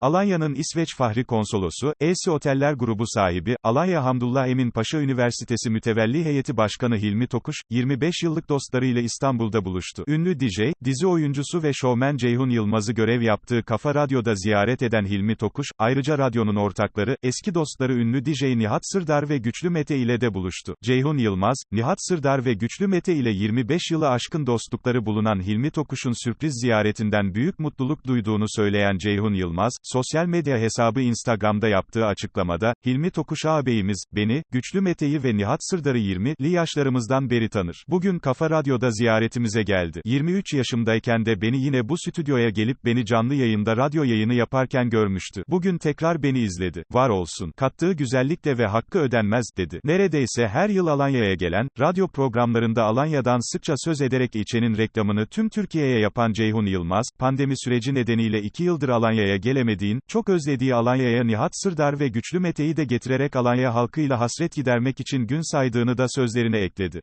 Alanya'nın İsveç Fahri Konsolosu, Elsi Oteller Grubu sahibi, Alanya Hamdullah Emin Paşa Üniversitesi Mütevelli Heyeti Başkanı Hilmi Tokuş, 25 yıllık dostlarıyla İstanbul'da buluştu. Ünlü DJ, dizi oyuncusu ve şovmen Ceyhun Yılmaz'ı görev yaptığı Kafa Radyo'da ziyaret eden Hilmi Tokuş, ayrıca radyonun ortakları, eski dostları ünlü DJ Nihat Sırdar ve Güçlü Mete ile de buluştu. Ceyhun Yılmaz, Nihat Sırdar ve Güçlü Mete ile 25 yılı aşkın dostlukları bulunan Hilmi Tokuş'un sürpriz ziyaretinden büyük mutluluk duyduğunu söyleyen Ceyhun Yılmaz, sosyal medya hesabı Instagram'da yaptığı açıklamada, Hilmi Tokuş ağabeyimiz, beni, Güçlü Mete'yi ve Nihat Sırdar'ı 20'li yaşlarımızdan beri tanır. Bugün Kafa Radyo'da ziyaretimize geldi. 23 yaşımdayken de beni yine bu stüdyoya gelip beni canlı yayında radyo yayını yaparken görmüştü. Bugün tekrar beni izledi. Var olsun. Kattığı güzellikle ve hakkı ödenmez, dedi. Neredeyse her yıl Alanya'ya gelen, radyo programlarında Alanya'dan sıkça söz ederek ilçenin reklamını tüm Türkiye'ye yapan Ceyhun Yılmaz, pandemi süreci nedeniyle 2 yıldır Alanya'ya gelemediğin, çok özlediği Alanya'ya Nihat Sırdar ve Güçlü Mete'yi de getirerek Alanya halkıyla hasret gidermek için gün saydığını da sözlerine ekledi.